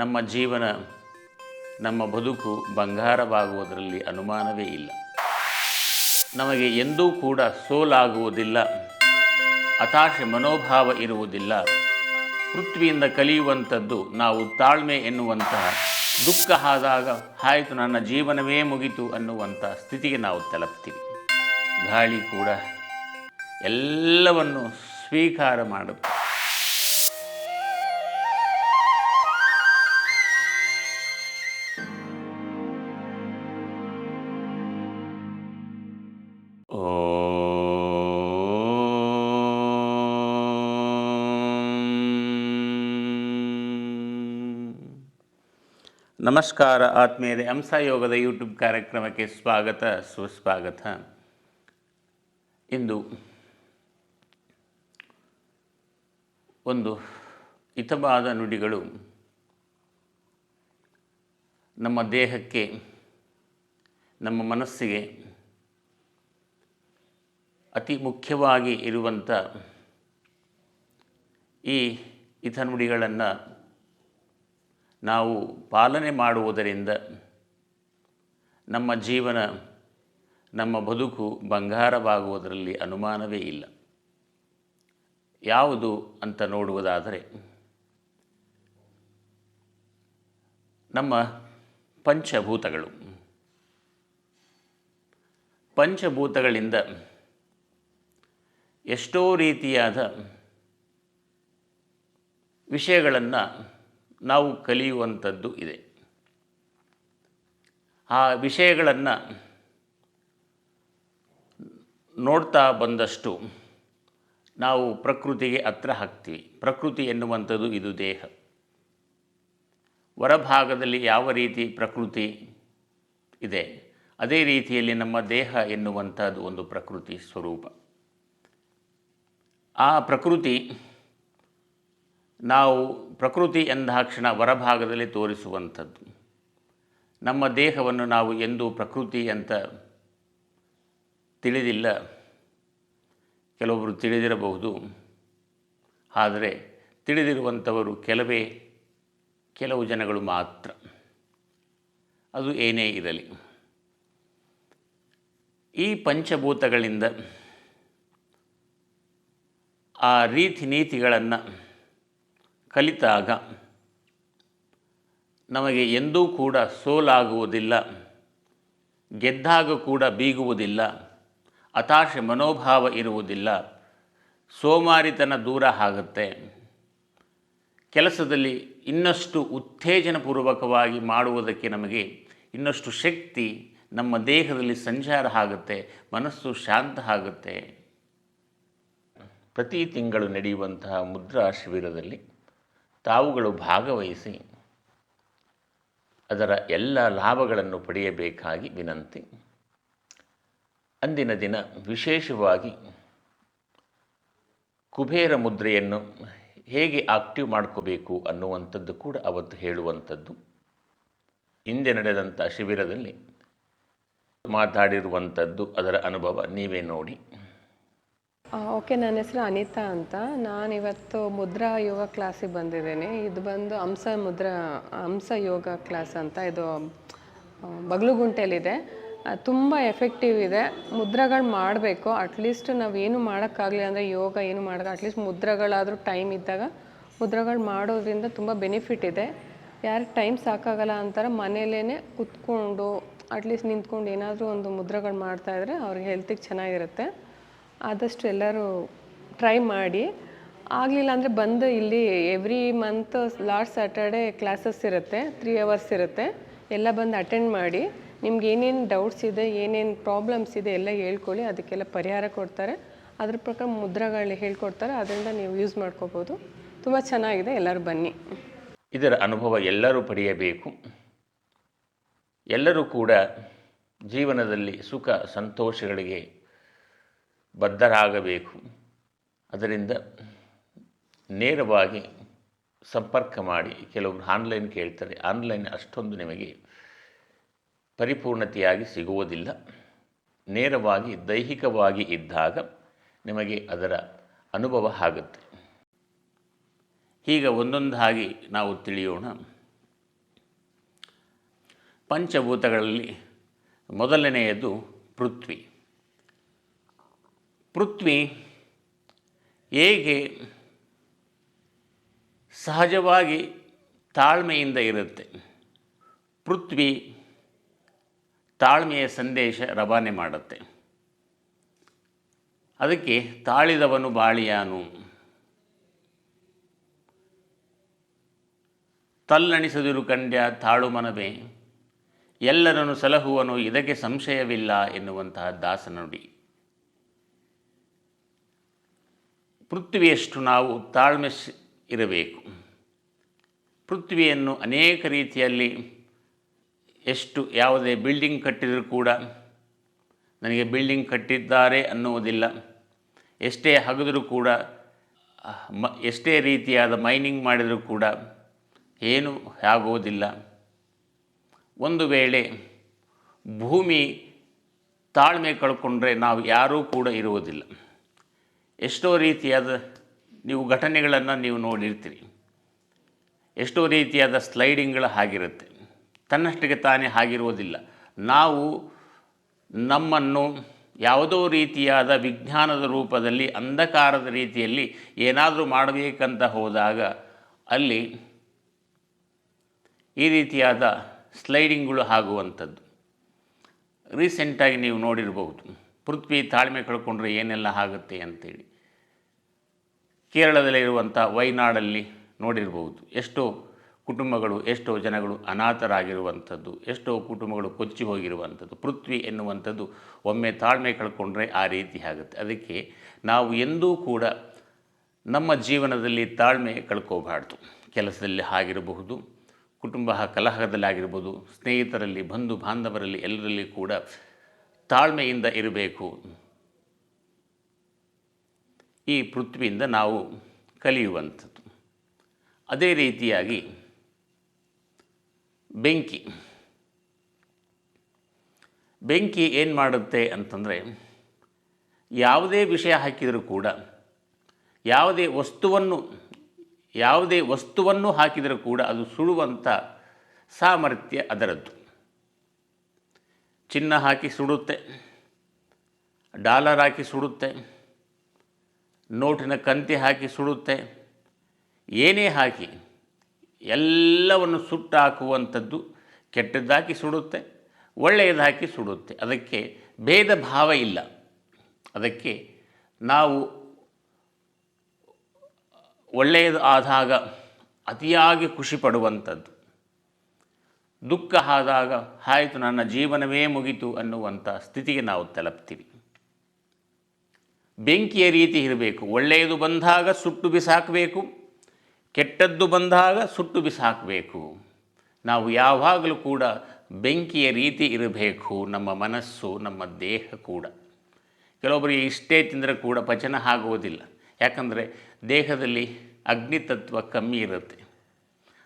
ನಮ್ಮ ಜೀವನ, ನಮ್ಮ ಬದುಕು ಬಂಗಾರವಾಗುವುದರಲ್ಲಿ ಅನುಮಾನವೇ ಇಲ್ಲ. ನಮಗೆ ಎಂದೂ ಕೂಡ ಸೋಲಾಗುವುದಿಲ್ಲ, ಹತಾಶೆ ಮನೋಭಾವ ಇರುವುದಿಲ್ಲ. ಪೃಥ್ವಿಯಿಂದ ಕಲಿಯುವಂಥದ್ದು ನಾವು ತಾಳ್ಮೆ ಎನ್ನುವಂತಹ ದುಃಖ ಆದಾಗ, ಆಯಿತು, ನನ್ನ ಜೀವನವೇ ಮುಗಿತು ಅನ್ನುವಂಥ ಸ್ಥಿತಿಗೆ ನಾವು ತಲುಪ್ತೀವಿ. ಗಾಳಿ ಕೂಡ ಎಲ್ಲವನ್ನು ಸ್ವೀಕಾರ ಮಾಡುತ್ತೆ. ನಮಸ್ಕಾರ ಆತ್ಮೀಯರೇ ಯೋಗದ ಯೂಟ್ಯೂಬ್ ಕಾರ್ಯಕ್ರಮಕ್ಕೆ ಸ್ವಾಗತ, ಸುಸ್ವಾಗತ. ಇಂದು ಒಂದು ಹಿತವಾದ ನುಡಿಗಳು ನಮ್ಮ ದೇಹಕ್ಕೆ, ನಮ್ಮ ಮನಸ್ಸಿಗೆ ಅತಿ ಮುಖ್ಯವಾಗಿ ಇರುವಂಥ ಈ ಹಿತನುಡಿಗಳನ್ನು ನಾವು ಪಾಲನೆ ಮಾಡುವುದರಿಂದ ನಮ್ಮ ಜೀವನ, ನಮ್ಮ ಬದುಕು ಬಂಗಾರವಾಗುವುದರಲ್ಲಿ ಅನುಮಾನವೇ ಇಲ್ಲ. ಯಾವುದು ಅಂತ ನೋಡುವುದಾದರೆ, ನಮ್ಮ ಪಂಚಭೂತಗಳು. ಪಂಚಭೂತಗಳಿಂದ ಎಷ್ಟೋ ರೀತಿಯಾದ ವಿಷಯಗಳನ್ನು ನಾವು ಕಲಿಯುವಂಥದ್ದು ಇದೆ. ಆ ವಿಷಯಗಳನ್ನು ನೋಡ್ತಾ ಬಂದಷ್ಟು ನಾವು ಪ್ರಕೃತಿಗೆ ಹತ್ರ ಹಾಕ್ತೀವಿ. ಪ್ರಕೃತಿ ಎನ್ನುವಂಥದ್ದು ಇದು ದೇಹ. ಹೊರಭಾಗದಲ್ಲಿ ಯಾವ ರೀತಿ ಪ್ರಕೃತಿ ಇದೆ, ಅದೇ ರೀತಿಯಲ್ಲಿ ನಮ್ಮ ದೇಹ ಎನ್ನುವಂಥದ್ದು ಒಂದು ಪ್ರಕೃತಿ ಸ್ವರೂಪ. ಆ ಪ್ರಕೃತಿ ನಾವು ಪ್ರಕೃತಿ ಎಂದಾಕ್ಷಣ ಹೊರಭಾಗದಲ್ಲಿ ತೋರಿಸುವಂಥದ್ದು. ನಮ್ಮ ದೇಹವನ್ನು ನಾವು ಎಂದೂ ಪ್ರಕೃತಿ ಅಂತ ತಿಳಿದಿಲ್ಲ. ಕೆಲವೊಬ್ಬರು ತಿಳಿದಿರಬಹುದು. ಆದರೆ ತಿಳಿದಿರುವಂಥವರು ಕೆಲವೇ, ಕೆಲವು ಜನಗಳು ಮಾತ್ರ. ಅದು ಏನೇ ಇರಲಿ. ಈ ಪಂಚಭೂತಗಳಿಂದ ಆ ರೀತಿ ನೀತಿಗಳನ್ನು ಕಲಿತಾಗ ನಮಗೆ ಎಂದೂ ಕೂಡ ಸೋಲಾಗುವುದಿಲ್ಲ, ಗೆದ್ದಾಗ ಕೂಡ ಬೀಗುವುದಿಲ್ಲ, ಹತಾಶೆ ಮನೋಭಾವ ಇರುವುದಿಲ್ಲ, ಸೋಮಾರಿತನ ದೂರ ಆಗುತ್ತೆ. ಕೆಲಸದಲ್ಲಿ ಇನ್ನಷ್ಟು ಉತ್ತೇಜನಪೂರ್ವಕವಾಗಿ ಮಾಡುವುದಕ್ಕೆ ನಮಗೆ ಇನ್ನಷ್ಟು ಶಕ್ತಿ ನಮ್ಮ ದೇಹದಲ್ಲಿ ಸಂಚಾರ ಆಗುತ್ತೆ, ಮನಸ್ಸು ಶಾಂತ ಆಗುತ್ತೆ. ಪ್ರತಿ ತಿಂಗಳು ನಡೆಯುವಂತಹ ಮುದ್ರಾ ಶಿಬಿರದಲ್ಲಿ ತಾವುಗಳು ಭಾಗವಹಿಸಿ ಅದರ ಎಲ್ಲ ಲಾಭಗಳನ್ನು ಪಡೆಯಬೇಕಾಗಿ ವಿನಂತಿ. ಅಂದಿನ ದಿನ ವಿಶೇಷವಾಗಿ ಕುಬೇರ ಮುದ್ರೆಯನ್ನು ಹೇಗೆ ಆಕ್ಟಿವ್ ಮಾಡ್ಕೋಬೇಕು ಅನ್ನುವಂಥದ್ದು ಕೂಡ ಅವತ್ತು ಹೇಳುವಂಥದ್ದು. ಹಿಂದೆ ನಡೆದಂಥ ಶಿಬಿರದಲ್ಲಿ ಮಾತಾಡಿರುವಂಥದ್ದು ಅದರ ಅನುಭವ ನೀವೇ ನೋಡಿ. ಓಕೆ ನನ್ನ ಹೆಸರು ಅನಿತಾ ಅಂತ. ನಾನು ಇವತ್ತು ಮುದ್ರಾ ಯೋಗ ಕ್ಲಾಸಿಗೆ ಬಂದಿದ್ದೀನಿ. ಇದು ಬಂದು ಹಂಸ ಮುದ್ರಾ ಹಂಸ ಯೋಗ ಕ್ಲಾಸ್ ಅಂತ. ಇದು ಆ, ಬಗ್ಲುಗುಂಟೆಯಲ್ಲಿದೆ ತುಂಬ ಎಫೆಕ್ಟಿವ್ ಇದೆ. ಮುದ್ರಗಳು ಮಾಡಬೇಕು. ಅಟ್ಲೀಸ್ಟ್ ನಾವು ಏನು ಮಾಡೋಕ್ಕಾಗಲಿ ಅಂದರೆ ಯೋಗ ಏನು ಮಾಡೋದು ಅಟ್ಲೀಸ್ಟ್ ಮುದ್ರಗಳಾದರೂ ಟೈಮ್ ಇದ್ದಾಗ ಮುದ್ರಗಳು ಮಾಡೋದ್ರಿಂದ ತುಂಬ ಬೆನಿಫಿಟ್ ಇದೆ. ಯಾರು ಟೈಮ್ ಸಾಕಾಗಲ್ಲ ಅಂತಾರೆ ಮನೇಲೇ ಕುತ್ಕೊಂಡು ಅಟ್ಲೀಸ್ಟ್ ನಿಂತ್ಕೊಂಡು ಏನಾದರೂ ಒಂದು ಮುದ್ರಗಳು ಮಾಡ್ತಾಯಿದ್ರೆ ಅವ್ರಿಗೆ ಹೆಲ್ತಿಗೆ ಚೆನ್ನಾಗಿರುತ್ತೆ. ಆದಷ್ಟು ಎಲ್ಲರೂ ಟ್ರೈ ಮಾಡಿ. ಆಗಲಿಲ್ಲ ಅಂದರೆ ಬಂದು ಇಲ್ಲಿ every month last Saturday classes ಇರುತ್ತೆ ತ್ರೀ ಅವರ್ಸ್ ಇರುತ್ತೆ. ಎಲ್ಲ ಬಂದು ಅಟೆಂಡ್ ಮಾಡಿ. ನಿಮ್ಗೆ ಏನೇನು ಡೌಟ್ಸ್ ಇದೆ, ಏನೇನು ಪ್ರಾಬ್ಲಮ್ಸ್ ಇದೆ ಎಲ್ಲ ಹೇಳ್ಕೊಳ್ಳಿ, ಅದಕ್ಕೆಲ್ಲ ಪರಿಹಾರ ಕೊಡ್ತಾರೆ. ಅದ್ರ ಪ್ರಕಾರ ಮುದ್ರಗಳು ಹೇಳ್ಕೊಡ್ತಾರೆ, ಅದರಿಂದ ನೀವು ಯೂಸ್ ಮಾಡ್ಕೋಬೋದು. ತುಂಬ ಚೆನ್ನಾಗಿದೆ, ಎಲ್ಲರೂ ಬನ್ನಿ. ಇದರ ಅನುಭವ ಎಲ್ಲರೂ ಪಡೆಯಬೇಕು. ಎಲ್ಲರೂ ಕೂಡ ಜೀವನದಲ್ಲಿ ಸುಖ, ಸಂತೋಷಗಳಿಗೆ ಬದ್ಧರಾಗಬೇಕು. ಅದರಿಂದ ನೇರವಾಗಿ ಸಂಪರ್ಕ ಮಾಡಿ. ಕೆಲವರು ಆನ್ಲೈನ್ ಕೇಳ್ತಾರೆ. ಆನ್ಲೈನ್ ಅಷ್ಟೊಂದು ನಿಮಗೆ ಪರಿಪೂರ್ಣತೆಯಾಗಿ ಸಿಗುವುದಿಲ್ಲ. ನೇರವಾಗಿ ದೈಹಿಕವಾಗಿ ಇದ್ದಾಗ ನಿಮಗೆ ಅದರ ಅನುಭವ ಆಗುತ್ತೆ. ಈಗ ಒಂದೊಂದಾಗಿ ನಾವು ತಿಳಿಯೋಣ. ಪಂಚಭೂತಗಳಲ್ಲಿ ಮೊದಲನೆಯದು ಪೃಥ್ವಿ. ಪೃಥ್ವಿ ಹೇಗೆ ಸಹಜವಾಗಿ ತಾಳ್ಮೆಯಿಂದ ಇರುತ್ತೆ? ಪೃಥ್ವಿ ತಾಳ್ಮೆಯ ಸಂದೇಶ ರವಾನೆ ಮಾಡುತ್ತೆ. ಅದಕ್ಕೆ ತಾಳಿದವನು ಬಾಳಿಯಾನು. ತಲ್ಲಣಿಸದಿರು ಕಂಡ್ಯ ತಾಳು ಮನವೇ, ಎಲ್ಲರನ್ನು ಸಲಹುವನು ಇದಕ್ಕೆ ಸಂಶಯವಿಲ್ಲ ಎನ್ನುವಂತಹ ದಾಸನುಡಿ. ಪೃಥ್ವಿಯಷ್ಟು ನಾವು ತಾಳ್ಮೆ ಇರಬೇಕು. ಪೃಥ್ವಿಯನ್ನು ಅನೇಕ ರೀತಿಯಲ್ಲಿ ಎಷ್ಟು ಯಾವುದೇ ಬಿಲ್ಡಿಂಗ್ ಕಟ್ಟಿದರೂ ಕೂಡ ನನಗೆ ಬಿಲ್ಡಿಂಗ್ ಕಟ್ಟಿದ್ದಾರೆ ಅನ್ನುವುದಿಲ್ಲ. ಎಷ್ಟೇ ಹಗದರೂ ಕೂಡ, ಮ, ಎಷ್ಟೇ ರೀತಿಯಾದ ಮೈನಿಂಗ್ ಮಾಡಿದರೂ ಕೂಡ ಏನೂ ಆಗುವುದಿಲ್ಲ. ಒಂದು ವೇಳೆ ಭೂಮಿ ತಾಳ್ಮೆ ಕಳ್ಕೊಂಡ್ರೆ ನಾವು ಯಾರೂ ಕೂಡ ಇರುವುದಿಲ್ಲ. ಎಷ್ಟೋ ರೀತಿಯಾದ ನೀವು ಘಟನೆಗಳನ್ನು ನೀವು ನೋಡಿರ್ತೀರಿ. ಎಷ್ಟೋ ರೀತಿಯಾದ ಸ್ಲೈಡಿಂಗ್ಗಳು ಆಗಿರುತ್ತೆ ತನ್ನಷ್ಟಕ್ಕೆ ತಾನೇ ಆಗಿರುವುದಿಲ್ಲ ನಾವು ನಮ್ಮನ್ನು ಯಾವುದೋ ರೀತಿಯಾದ ವಿಜ್ಞಾನದ ರೂಪದಲ್ಲಿ, ಅಂಧಕಾರದ ರೀತಿಯಲ್ಲಿ ಏನಾದರೂ ಮಾಡಬೇಕಂತ ಹೋದಾಗ ಅಲ್ಲಿ ಈ ರೀತಿಯಾದ ಸ್ಲೈಡಿಂಗ್ಗಳು ಆಗುವಂಥದ್ದು. ರೀಸೆಂಟಾಗಿ ನೀವು ನೋಡಿರಬಹುದು. ಪೃಥ್ವಿ ತಾಳ್ಮೆ ಕಳ್ಕೊಂಡ್ರೆ ಏನೆಲ್ಲ ಆಗುತ್ತೆ ಅಂತೇಳಿ. ಕೇರಳದಲ್ಲಿರುವಂಥ ವೈನಾಡಲ್ಲಿ ನೋಡಿರಬಹುದು ಎಷ್ಟೋ ಕುಟುಂಬಗಳು, ಎಷ್ಟೋ ಜನಗಳು ಅನಾಥರಾಗಿರುವಂಥದ್ದು, ಎಷ್ಟೋ ಕುಟುಂಬಗಳು ಕೊಚ್ಚಿ ಹೋಗಿರುವಂಥದ್ದು, ಪೃಥ್ವಿ ಎನ್ನುವಂಥದ್ದು ಒಮ್ಮೆ ತಾಳ್ಮೆ ಕಳ್ಕೊಂಡ್ರೆ ಆ ರೀತಿ ಆಗುತ್ತೆ. ಅದಕ್ಕೆ ನಾವು ಎಂದೂ ಕೂಡ ನಮ್ಮ ಜೀವನದಲ್ಲಿ ತಾಳ್ಮೆ ಕಳ್ಕೋಬಾರ್ದು. ಕೆಲಸದಲ್ಲಿ ಆಗಿರಬಹುದು, ಕುಟುಂಬ ಕಲಹದಲ್ಲಿ ಆಗಿರ್ಬೋದು ಸ್ನೇಹಿತರಲ್ಲಿ ಬಂಧು ಬಾಂಧವರಲ್ಲಿ ಎಲ್ಲರಲ್ಲಿ ಕೂಡ ತಾಳ್ಮೆಯಿಂದ ಇರಬೇಕು. ಈ ಪೃಥ್ವಿಯಿಂದ ನಾವು ಕಲಿಯುವಂಥದ್ದು. ಅದೇ ರೀತಿಯಾಗಿ ಬೆಂಕಿ. ಬೆಂಕಿ ಏನು ಮಾಡುತ್ತೆ ಅಂತಂದರೆ ಯಾವುದೇ ವಿಷಯ ಹಾಕಿದರೂ ಕೂಡ ಯಾವುದೇ ವಸ್ತುವನ್ನು ಯಾವುದೇ ವಸ್ತುವನ್ನು ಹಾಕಿದರೂ ಕೂಡ ಅದು ಸುಡುವಂಥ ಸಾಮರ್ಥ್ಯ ಅದರದ್ದು. ಚಿನ್ನ ಹಾಕಿ ಸುಡುತ್ತೆ, ಡಾಲರ್ ಹಾಕಿ ಸುಡುತ್ತೆ, ನೋಟಿನ ಕಂತಿ ಹಾಕಿ ಸುಡುತ್ತೆ, ಏನೇ ಹಾಕಿ, ಎಲ್ಲವನ್ನು ಸುಟ್ಟು ಹಾಕುವಂಥದ್ದು ಕೆಟ್ಟದ್ದಾಕಿ ಸುಡುತ್ತೆ ಒಳ್ಳೆಯದಾಕಿ ಸುಡುತ್ತೆ. ಅದಕ್ಕೆ ಭೇದ ಭಾವ ಇಲ್ಲ. ಅದಕ್ಕೆ ನಾವು ಒಳ್ಳೆಯದು ಆದಾಗ ಅತಿಯಾಗಿ ಖುಷಿ ಪಡುವಂಥದ್ದು. ದುಃಖ ಆದಾಗ, ಆಯಿತು, ನನ್ನ ಜೀವನವೇ ಮುಗಿತು ಅನ್ನುವಂಥ ಸ್ಥಿತಿಗೆ ನಾವು ತಲುಪ್ತೀವಿ. ಬೆಂಕಿಯ ರೀತಿ ಇರಬೇಕು. ಒಳ್ಳೆಯದು ಬಂದಾಗ ಸುಟ್ಟು ಬಿಸಾಕಬೇಕು. ಕೆಟ್ಟದ್ದು ಬಂದಾಗ ಸುಟ್ಟು ಬಿಸಾಕಬೇಕು. ನಾವು ಯಾವಾಗಲೂ ಕೂಡ ಬೆಂಕಿಯ ರೀತಿ ಇರಬೇಕು. ನಮ್ಮ ಮನಸ್ಸು, ನಮ್ಮ ದೇಹ ಕೂಡ. ಕೆಲವೊಬ್ಬರಿಗೆ ಇಷ್ಟೇ ತಿಂದರೆ ಕೂಡ ಪಚನ ಆಗುವುದಿಲ್ಲ. ಯಾಕಂದರೆ ದೇಹದಲ್ಲಿ ಅಗ್ನಿತತ್ವ ಕಮ್ಮಿ ಇರುತ್ತೆ.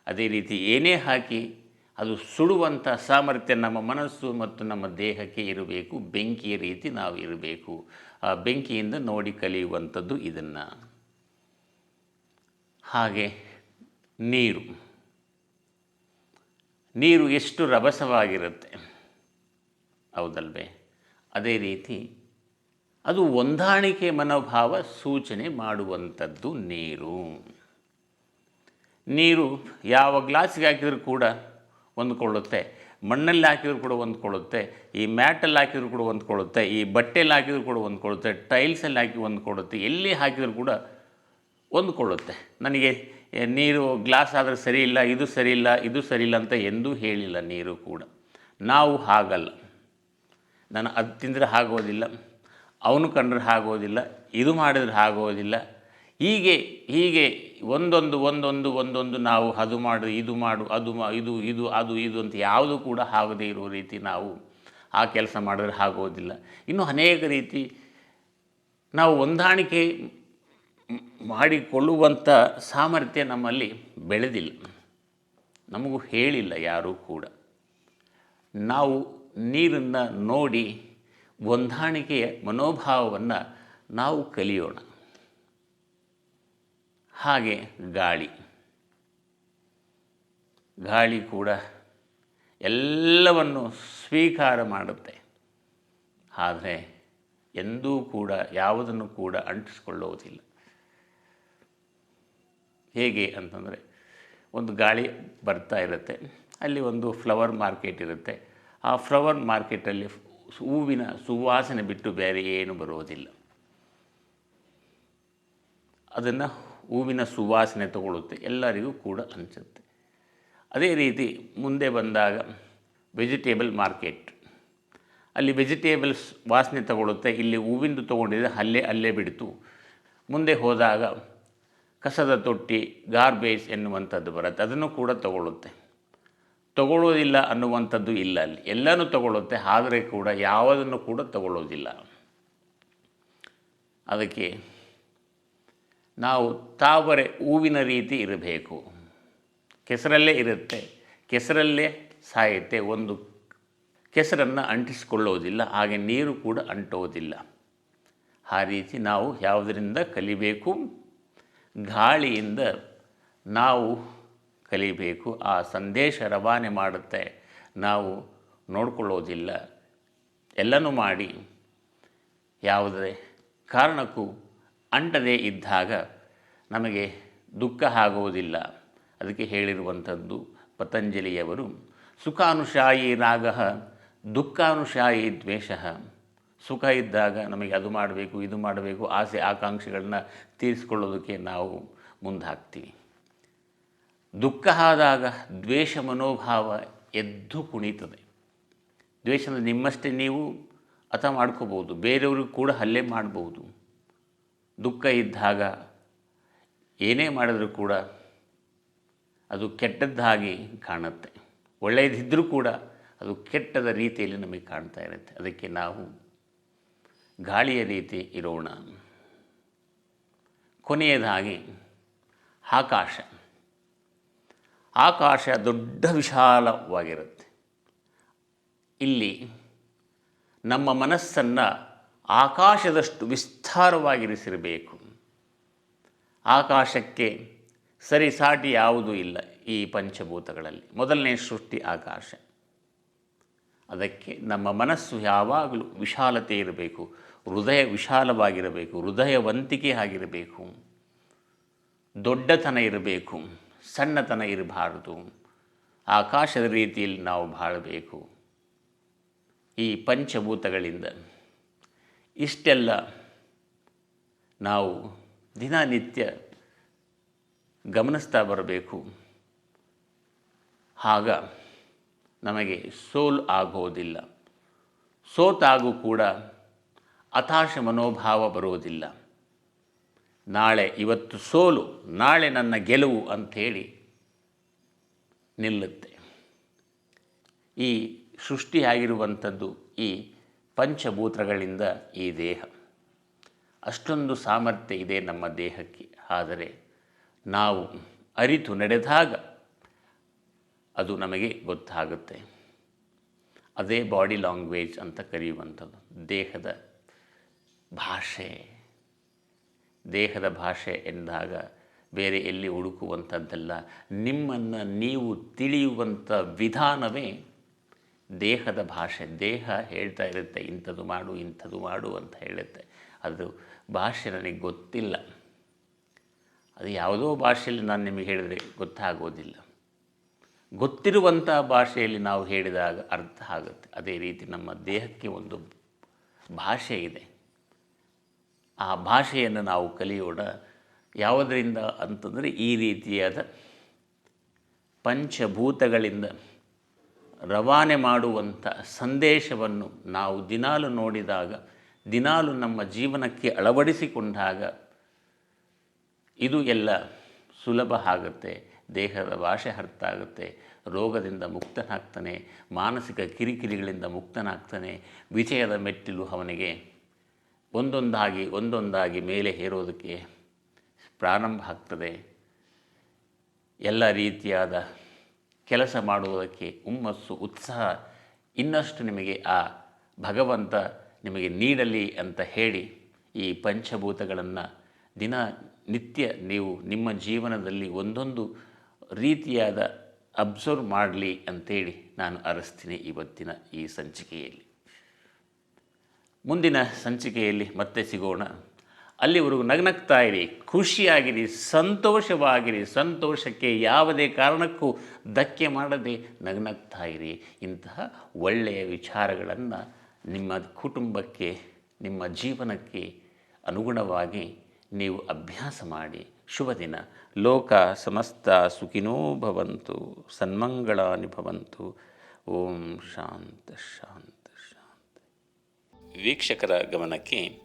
ಅದೇ ರೀತಿ ಏನೇ ಹಾಕಿ ಅದು ಸುಡುವಂಥ ಸಾಮರ್ಥ್ಯ ನಮ್ಮ ಮನಸ್ಸು ಮತ್ತು ನಮ್ಮ ದೇಹಕ್ಕೆ ಇರಬೇಕು, ಬೆಂಕಿಯ ರೀತಿ ನಾವು ಇರಬೇಕು. ಆ ಬೆಂಕಿಯಿಂದ ನೋಡಿ ಕಲಿಯುವಂಥದ್ದು ಇದನ್ನು. ಹಾಗೆ ನೀರು. ನೀರು ಎಷ್ಟು ರಭಸವಾಗಿರುತ್ತೆ. ಹೌದಲ್ವೇ? ಅದೇ ರೀತಿ ಅದು ಹೊಂದಾಣಿಕೆ ಮನೋಭಾವ ಸೂಚನೆ ಮಾಡುವಂಥದ್ದು ನೀರು. ನೀರು ಯಾವ ಗ್ಲಾಸಿಗೆ ಹಾಕಿದರೂ ಕೂಡ ಹೊಂದ್ಕೊಳ್ಳುತ್ತೆ. ಮಣ್ಣಲ್ಲಿ ಹಾಕಿದ್ರು ಕೂಡ ಹೊಂದ್ಕೊಳ್ಳುತ್ತೆ. ಈ ಮ್ಯಾಟಲ್ಲಿ ಹಾಕಿದ್ರು ಕೂಡ ಹೊಂದ್ಕೊಳ್ಳುತ್ತೆ. ಈ ಬಟ್ಟೆಯಲ್ಲಿ ಹಾಕಿದ್ರು ಕೂಡ ಹೊಂದ್ಕೊಳ್ಳುತ್ತೆ. ಟೈಲ್ಸಲ್ಲಿ ಹಾಕಿ ಹೊಂದ್ಕೊಳ್ಳುತ್ತೆ. ಎಲ್ಲಿ ಹಾಕಿದ್ರು ಕೂಡ ಹೊಂದ್ಕೊಳ್ಳುತ್ತೆ. ನನಗೆ ನೀರು ಗ್ಲಾಸ್ ಆದರೆ ಸರಿ ಇಲ್ಲ, ಇದು ಸರಿ ಇಲ್ಲ, ಇದು ಸರಿ ಇಲ್ಲ ಅಂತ ಎಂದೂ ಹೇಳಿಲ್ಲ ನೀರು ಕೂಡ. ನಾವು ಹಾಗಲ್ಲ. ನಾನು ಅದು ತಿಂದರೆ ಆಗೋದಿಲ್ಲ ಅವನು ಕಂಡ್ರೆ ಆಗೋದಿಲ್ಲ ಇದು ಮಾಡಿದ್ರೆ ಆಗೋದಿಲ್ಲ ಹೀಗೆ ಹೀಗೆ ಒಂದೊಂದು ಒಂದೊಂದು ಒಂದೊಂದು ನಾವು ಅದು ಮಾಡು, ಇದು ಮಾಡು, ಅದು ಮಾ, ಇದು ಇದು, ಅದು, ಇದು ಅಂತ ಯಾವುದು ಕೂಡ ಆಗದೇ ಇರೋ ರೀತಿ ನಾವು ಆ ಕೆಲಸ ಮಾಡಿದ್ರೆ ಆಗೋದಿಲ್ಲ. ಇನ್ನು ಅನೇಕ ರೀತಿ ನಾವು ಹೊಂದಾಣಿಕೆ ಮಾಡಿಕೊಳ್ಳುವಂಥ ಸಾಮರ್ಥ್ಯ ನಮ್ಮಲ್ಲಿ ಬೆಳೆದಿಲ್ಲ. ನಮಗೂ ಹೇಳಿಲ್ಲ ಯಾರೂ ಕೂಡ. ನಾವು ನೀರನ್ನು ನೋಡಿ, ಹೊಂದಾಣಿಕೆಯ ಮನೋಭಾವವನ್ನು ನಾವು ಕಲಿಯೋಣ. ಹಾಗೆ ಗಾಳಿ. ಗಾಳಿ ಕೂಡ ಎಲ್ಲವನ್ನು ಸ್ವೀಕಾರ ಮಾಡುತ್ತೆ. ಆದರೆ ಎಂದೂ ಕೂಡ ಯಾವುದನ್ನು ಕೂಡ ಅಂಟಿಸ್ಕೊಳ್ಳುವುದಿಲ್ಲ. ಹೇಗೆ ಅಂತಂದರೆ ಒಂದು ಗಾಳಿ ಬರ್ತಾ ಇರುತ್ತೆ, ಅಲ್ಲಿ ಒಂದು ಫ್ಲವರ್ ಮಾರ್ಕೆಟ್ ಇರುತ್ತೆ. ಆ ಫ್ಲವರ್ ಮಾರ್ಕೆಟಲ್ಲಿ ಹೂವಿನ ಸುವಾಸನೆ ಬಿಟ್ಟು ಬೇರೆ ಏನು ಬರುವುದಿಲ್ಲ. ಅದನ್ನು ಹೂವಿನ ಸುವಾಸನೆ ತಗೊಳ್ಳುತ್ತೆ, ಎಲ್ಲರಿಗೂ ಕೂಡ ಅನಿಸುತ್ತೆ. ಅದೇ ರೀತಿ ಮುಂದೆ ಬಂದಾಗ ವೆಜಿಟೇಬಲ್ ಮಾರ್ಕೆಟ್ ಅಲ್ಲಿ ವೆಜಿಟೇಬಲ್ಸ್ ವಾಸನೆ ತಗೊಳ್ಳುತ್ತೆ, ಇಲ್ಲಿ ಹೂವಿಂದು ತೊಗೊಂಡಿದ್ರೆ ಅಲ್ಲೇ ಅಲ್ಲೇ ಬಿಡ್ತು. ಮುಂದೆ ಹೋದಾಗ ಕಸದ ತೊಟ್ಟಿ ಗಾರ್ಬೇಜ್ ಎನ್ನುವಂಥದ್ದು ಬರುತ್ತೆ, ಅದನ್ನು ಕೂಡ ತಗೊಳ್ಳುತ್ತೆ. ತಗೊಳ್ಳೋದಿಲ್ಲ ಅನ್ನುವಂಥದ್ದು ಇಲ್ಲ ಅಲ್ಲಿ. ಎಲ್ಲನೂ ತಗೊಳ್ಳುತ್ತೆ, ಆದರೆ ಕೂಡ ಯಾವುದನ್ನು ಕೂಡ ತಗೊಳ್ಳೋದಿಲ್ಲ. ಅದಕ್ಕೆ ನಾವು ತಾವರೆ ಹೂವಿನ ರೀತಿ ಇರಬೇಕು. ಕೆಸರಲ್ಲೇ ಇರುತ್ತೆ. ಕೆಸರಲ್ಲೇ ಸಾಯುತ್ತೆ. ಒಂದು ಕೆಸರನ್ನು ಅಂಟಿಸಿಕೊಳ್ಳೋದಿಲ್ಲ. ಹಾಗೆ ನೀರು ಕೂಡ ಅಂಟೋದಿಲ್ಲ. ಆ ರೀತಿ ನಾವು ಯಾವುದರಿಂದ ಕಲಿಬೇಕು? ಗಾಳಿಯಿಂದ ನಾವು ಕಲಿಬೇಕು. ಆ ಸಂದೇಶ ರವಾನೆ ಮಾಡುತ್ತೆ. ನಾವು ನೋಡಿಕೊಳ್ಳೋದಿಲ್ಲ. ಎಲ್ಲನೂ ಮಾಡಿ ಯಾವುದೇ ಕಾರಣಕ್ಕೂ ಅಂಟದೇ ಇದ್ದಾಗ ನಮಗೆ ದುಃಖ ಆಗುವುದಿಲ್ಲ. ಅದಕ್ಕೆ ಹೇಳಿರುವಂಥದ್ದು ಪತಂಜಲಿಯವರು, ಸುಖಾನುಶಾಯಿ ರಾಗ, ದುಃಖಾನುಶಾಯಿ ದ್ವೇಷ. ಸುಖ ಇದ್ದಾಗ ನಮಗೆ ಅದು ಮಾಡಬೇಕು, ಇದು ಮಾಡಬೇಕು, ಆಸೆ, ಆಕಾಂಕ್ಷೆಗಳನ್ನ ತೀರಿಸಿಕೊಳ್ಳೋದಕ್ಕೆ ನಾವು ಮುಂದಾಗ್ತೀವಿ. ದುಃಖ ಆದಾಗ ದ್ವೇಷ ಮನೋಭಾವ ಎದ್ದು ಕುಣಿತದೆ. ದ್ವೇಷನ ನಿಮ್ಮಷ್ಟೇ ನೀವು ಅಥ ಮಾಡ್ಕೋಬೋದು ಬೇರೆಯವ್ರಿಗೂ ಕೂಡ ಹಲ್ಲೆ ಮಾಡ್ಬೋದು ದುಃಖ ಇದ್ದಾಗ ಏನೇ ಮಾಡಿದ್ರೂ ಕೂಡ ಅದು ಕೆಟ್ಟದ್ದಾಗಿ ಕಾಣುತ್ತೆ. ಒಳ್ಳೆಯದಿದ್ದರೂ ಕೂಡ ಅದು ಕೆಟ್ಟದ ರೀತಿಯಲ್ಲಿ ನಮಗೆ ಕಾಣ್ತಾ ಇರುತ್ತೆ. ಅದಕ್ಕೆ ನಾವು ಗಾಳಿಯ ರೀತಿ ಇರೋಣ. ಕೊನೆಯದಾಗಿ ಆಕಾಶ. ಆಕಾಶ ದೊಡ್ಡ ವಿಶಾಲವಾಗಿರುತ್ತೆ. ಇಲ್ಲಿ ನಮ್ಮ ಮನಸ್ಸನ್ನು ಆಕಾಶದಷ್ಟು ವಿಸ್ತಾರವಾಗಿರಿಸಿರಬೇಕು. ಆಕಾಶಕ್ಕೆ ಸರಿಸಾಟಿ ಯಾವುದೂ ಇಲ್ಲ ಈ ಪಂಚಭೂತಗಳಲ್ಲಿ. ಮೊದಲನೇ ಸೃಷ್ಟಿ ಆಕಾಶ. ಅದಕ್ಕೆ ನಮ್ಮ ಮನಸ್ಸು ಯಾವಾಗಲೂ ವಿಶಾಲತೆ ಇರಬೇಕು, ಹೃದಯ ವಿಶಾಲವಾಗಿರಬೇಕು, ಹೃದಯವಂತಿಕೆ ಆಗಿರಬೇಕು, ದೊಡ್ಡತನ ಇರಬೇಕು, ಸಣ್ಣತನ ಇರಬಾರದು. ಆಕಾಶದ ರೀತಿಯಲ್ಲಿ ನಾವು ಬಾಳಬೇಕು. ಈ ಪಂಚಭೂತಗಳಿಂದ ಇಷ್ಟೆಲ್ಲ ನಾವು ದಿನನಿತ್ಯ ಗಮನಿಸ್ತಾ ಬರಬೇಕು. ಆಗ ನಮಗೆ ಸೋಲು ಆಗೋದಿಲ್ಲ. ಸೋತಾಗೂ ಕೂಡ ಹತಾಶ ಮನೋಭಾವ ಬರುವುದಿಲ್ಲ ನಾಳೆ ಇವತ್ತು ಸೋಲು, ನಾಳೆ ನನ್ನ ಗೆಲುವು ಅಂಥೇಳಿ ನಿಲ್ಲುತ್ತೆ. ಈ ಸೃಷ್ಟಿಯಾಗಿರುವಂಥದ್ದು ಈ ಪಂಚಭೂತಗಳಿಂದ ಈ ದೇಹ. ಅಷ್ಟೊಂದು ಸಾಮರ್ಥ್ಯ ಇದೆ ನಮ್ಮ ದೇಹಕ್ಕೆ. ಆದರೆ ನಾವು ಅರಿತು ನಡೆದಾಗ ಅದು ನಮಗೆ ಗೊತ್ತಾಗುತ್ತೆ. ಅದೇ ಬಾಡಿ ಲ್ಯಾಂಗ್ವೇಜ್ ಅಂತ ಕರೆಯುವಂಥದ್ದು. ದೇಹದ ಭಾಷೆ. ದೇಹದ ಭಾಷೆ ಎಂದಾಗ ಬೇರೆ ಎಲ್ಲಿ ಹುಡುಕುವಂಥದ್ದಲ್ಲ. ನಿಮ್ಮನ್ನು ನೀವು ತಿಳಿಯುವಂಥ ವಿಧಾನವೇ ದೇಹದ ಭಾಷೆ, ದೇಹ ಹೇಳ್ತಾ ಇರುತ್ತೆ, ಇಂಥದ್ದು ಮಾಡು ಇಂಥದ್ದು ಮಾಡು ಅಂತ ಹೇಳುತ್ತೆ. ಅದು ಭಾಷೆ ನನಗೆ ಗೊತ್ತಿಲ್ಲ. ಅದು ಯಾವುದೋ ಭಾಷೆಯಲ್ಲಿ ನಾನು ನಿಮಗೆ ಹೇಳಿದರೆ ಗೊತ್ತಾಗೋದಿಲ್ಲ. ಗೊತ್ತಿರುವಂಥ ಭಾಷೆಯಲ್ಲಿ ನಾವು ಹೇಳಿದಾಗ ಅರ್ಥ ಆಗುತ್ತೆ. ಅದೇ ರೀತಿ ನಮ್ಮ ದೇಹಕ್ಕೆ ಒಂದು ಭಾಷೆ ಇದೆ. ಆ ಭಾಷೆಯನ್ನು ನಾವು ಕಲಿಯೋಣ. ಯಾವುದರಿಂದ ಅಂತಂದರೆ ಈ ರೀತಿಯಾದ ಪಂಚಭೂತಗಳಿಂದ. ರವಾನೆ ಮಾಡುವಂಥ ಸಂದೇಶವನ್ನು ನಾವು ದಿನಾಲು ನೋಡಿದಾಗ, ದಿನಾಲು ನಮ್ಮ ಜೀವನಕ್ಕೆ ಅಳವಡಿಸಿಕೊಂಡಾಗ ಇದು ಎಲ್ಲ ಸುಲಭ ಆಗುತ್ತೆ, ದೇಹದ ಭಾಷೆ ಅರ್ಥ ಆಗುತ್ತೆ ರೋಗದಿಂದ ಮುಕ್ತನಾಗ್ತಾನೆ, ಮಾನಸಿಕ ಕಿರಿಕಿರಿಗಳಿಂದ ಮುಕ್ತನಾಗ್ತಾನೆ, ವಿಜಯದ ಮೆಟ್ಟಿಲು ಅವನಿಗೆ ಒಂದೊಂದಾಗಿ ಒಂದೊಂದಾಗಿ ಮೇಲೆ ಹೇರೋದಕ್ಕೆ ಪ್ರಾರಂಭ ಆಗ್ತದೆ. ಎಲ್ಲ ರೀತಿಯಾದ ಕೆಲಸ ಮಾಡುವುದಕ್ಕೆ ಹುಮ್ಮಸ್ಸು ಉತ್ಸಾಹ ಇನ್ನಷ್ಟು ನಿಮಗೆ ಆ ಭಗವಂತ ನಿಮಗೆ ನೀಡಲಿ ಅಂತ ಹೇಳಿ ಈ ಪಂಚಭೂತಗಳನ್ನು ದಿನ ನಿತ್ಯ ನೀವು ನಿಮ್ಮ ಜೀವನದಲ್ಲಿ ಒಂದೊಂದು ರೀತಿಯಾದ ಅಬ್ಸರ್ವ್ ಮಾಡಲಿ ಅಂತೇಳಿ ನಾನು ಅರಸ್ತೀನಿ ಇವತ್ತಿನ ಈ ಸಂಚಿಕೆಯಲ್ಲಿ. ಮುಂದಿನ ಸಂಚಿಕೆಯಲ್ಲಿ ಮತ್ತೆ ಸಿಗೋಣ. ಅಲ್ಲಿವರೆಗೂ ನಗ್ನಗ್ತಾ ಇರಿ, ಖುಷಿಯಾಗಿರಿ, ಸಂತೋಷವಾಗಿರಿ. ಸಂತೋಷಕ್ಕೆ ಯಾವುದೇ ಕಾರಣಕ್ಕೂ ಧಕ್ಕೆ ಮಾಡದೆ ನಗ್ನಗ್ತಾ ಇರಿ. ಇಂತಹ ಒಳ್ಳೆಯ ವಿಚಾರಗಳನ್ನು ನಿಮ್ಮ ಕುಟುಂಬಕ್ಕೆ, ನಿಮ್ಮ ಜೀವನಕ್ಕೆ ಅನುಗುಣವಾಗಿ ನೀವು ಅಭ್ಯಾಸ ಮಾಡಿ. ಶುಭ ದಿನ. ಲೋಕ ಸಮಸ್ತ ಸುಖಿನೋ ಭವಂತು, ಸನ್ಮಂಗಳಾನಿ ಭವಂತು. ಓಂ ಶಾಂತ ಶಾಂತ ಶಾಂತ. ವೀಕ್ಷಕರ ಗಮನಕ್ಕೆ